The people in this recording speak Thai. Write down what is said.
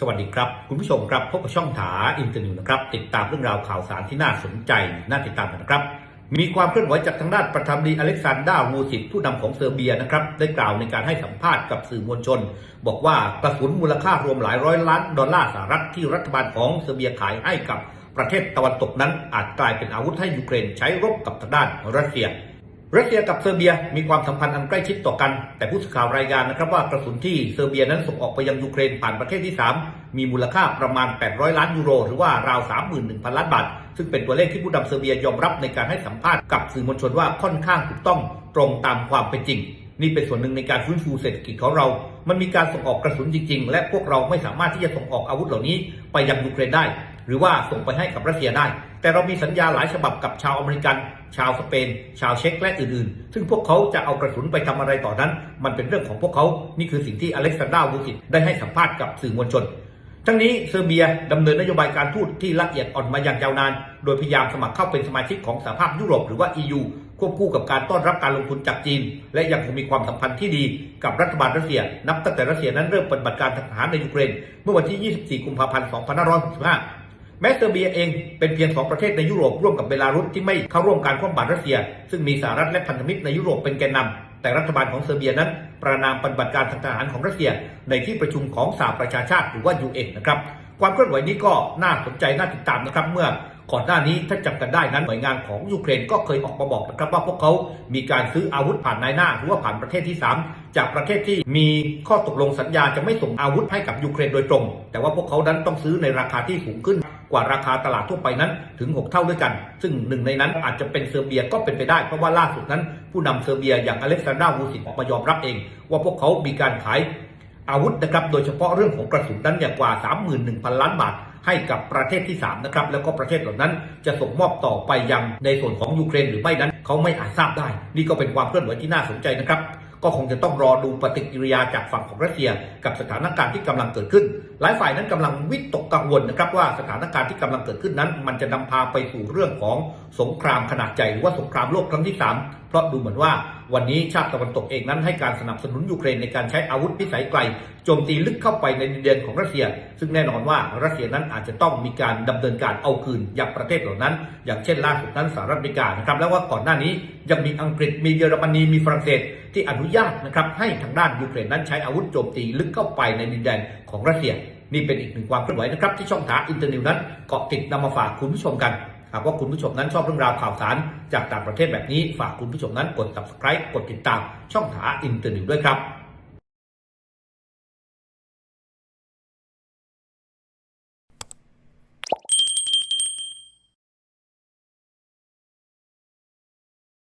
สวัสดีครับ คุณผู้ชมครับพบกับช่องถาอินเตอร์นิวนะครับ ติดตามเรื่องราวข่าวสารที่น่าสนใจ น่าติดตามกันนะครับ มีความเคลื่อนไหวจากทางด้านประธานาธิบดีอเล็กซานดราวูซิตผู้นำของเซอร์เบียนะครับ ได้กล่าวในการให้สัมภาษณ์กับสื่อมวลชน บอกว่ากระสุนมูลค่ารวมหลายร้อยล้านดอลลาร์สหรัฐที่รัฐบาลของเซอร์เบียขายให้กับประเทศตะวันตกนั้นอาจกลายเป็นอาวุธให้ยูเครนใช้รบกับทางด้านรัสเซีย รัสเซียกับเซอร์เบียมีความสัมพันธ์อันใกล้ชิดต่อกัน แต่ผู้สื่อข่าวรายงานนะครับว่ากระสุนที่เซอร์เบียนั้นส่งออกไปยังยูเครนผ่านประเทศที่ 3 มีมูลค่าประมาณ 800 ล้านยูโร หรือว่าราว 31,000 ล้านบาท ซึ่งเป็นตัวเลขที่ผู้นำเซอร์เบียยอมรับในการให้สัมภาษณ์กับสื่อมวลชนว่าค่อนข้างถูกต้องตรงตามความเป็นจริง นี่เป็นส่วนหนึ่งในการฟื้นฟูเศรษฐกิจของเรา มันมีการส่งออกกระสุนจริง ๆ และพวกเราไม่สามารถที่จะส่งออกอาวุธเหล่านี้ไปยังยูเครนได้ หรือว่าส่งไปให้กับรัสเซียได้ แต่เรามีสัญญาหลายฉบับกับชาวอเมริกัน ชาวสเปน ชาวเช็กและอื่นๆ ซึ่งพวกเขาจะเอากระสุนไปทำอะไรต่อนั้น มันเป็นเรื่องของพวกเขา นี่คือสิ่งที่อเล็กซานดราวูซิตได้ให้สัมภาษณ์กับสื่อมวลชน ทั้งนี้เซอร์เบียดำเนินนโยบายการทูตที่ละเอียดอ่อนมาอย่างยาวนาน โดยพยายามสมัครเข้าเป็นสมาชิกของสหภาพยุโรปหรือว่า EU ควบคู่กับการต้อนรับการลงทุนจากจีน และยังคงมีความสัมพันธ์ที่ดีกับรัฐบาลรัสเซีย นับตั้งแต่รัสเซียนั้นเริ่มปฏิบัติการทางทหารในยูเครน เมื่อวันที่ 24 กุมภาพันธ์ 2565 แม้เซอร์เบียเองเป็นเพียงสองประเทศในยุโรปร่วมกับเบลารุสที่ไม่เข้าร่วมการคว่ำบาตรรัสเซีย ซึ่งมีสหรัฐและพันธมิตรในยุโรปเป็นแกนนำแต่รัฐบาลของเซอร์เบียนั้น ประนามปฏิบัติการทางทหารของรัสเซีย ในที่ประชุมของสหประชาชาติหรือว่า UN นะครับความเคลื่อนไหวนี้ก็น่าสนใจน่าติดตามนะครับเมื่อก่อนหน้านี้ถ้าจำกันได้นั้นหน่วยงานของยูเครนก็เคยออกมาบอกนะครับว่าพวกเขามีการซื้ออาวุธผ่านนายหน้า หรือว่าผ่านประเทศที่ 3 จากประเทศที่มีข้อตกลงสัญญาจะไม่ส่งอาวุธให้กับยูเครนโดยตรง แต่ว่าพวกเขานั้นต้องซื้อในราคาที่สูงขึ้น กว่าราคาตลาดทั่วไปนั้นถึง 6 เท่าด้วยกัน ซึ่งหนึ่งในนั้นอาจจะเป็นเซอร์เบียก็เป็นไปได้ เพราะว่าล่าสุดนั้น ผู้นำเซอร์เบียอย่างอเล็กซานดราวูซิตออกมายอมรับเอง ว่าพวกเขามีการขายอาวุธนะครับโดยเฉพาะเรื่องของกระสุนนั้นเนี่ยกว่า 31,000 ล้านบาทให้กับประเทศที่3นะครับแล้วก็ประเทศเหล่านั้นจะส่งมอบต่อไปยังในส่วนของยูเครนหรือไม่นั้น เขาไม่อาจทราบได้ นี่ก็เป็นความเคลื่อนไหวที่น่าสนใจนะครับ ก็คงจะต้องรอดูปฏิกิริยาจากฝั่งของรัสเซีย กับสถานการณ์ที่กำลังเกิดขึ้น หลายฝ่ายนั้นกำลังวิตกกังวลนะครับว่าสถานการณ์ที่กำลังเกิดขึ้นนั้น มันจะนำพาไปสู่เรื่องของสงครามขนาดใหญ่หรือว่าสงครามโลกครั้งที่ 3เพราะดูเหมือนว่าวันนี้ชาติตะวันตกเองนั้นให้การสนับสนุนยูเครนในการใช้อาวุธพิสัยไกลโจมตีลึกเข้าไปในดินแดนของรัสเซีย ซึ่งแน่นอนว่ารัสเซียนั้นอาจจะต้องมีการดำเนินการเอาคืนอย่างประเทศเหล่านั้น อย่างเช่นล่าสุดนั้นสหรัฐอเมริกานะครับแล้วว่าก่อนหน้านี้ยังมีอังกฤษมีเยอรมนีมีฝรั่งเศสที่อนุญาตนะครับให้ทางด้านยูเครนนั้นใช้อาวุธโจมตีลึกเข้าไปในดินแดนของรัสเซีย นี่เป็นอีกหนึ่งความเคลื่อนไหวนะครับที่ช่องทางอินเตอร์นิวนั้นเกาะติดนำมาฝากคุณผู้ชมกัน หากว่าคุณผู้ชมนั้นชอบเรื่องราวข่าวสารจากต่างประเทศแบบนี้ ฝากคุณผู้ชมนั้นกด subscribe กดติดตามช่องทาอินเตอร์นิวด้วยครับ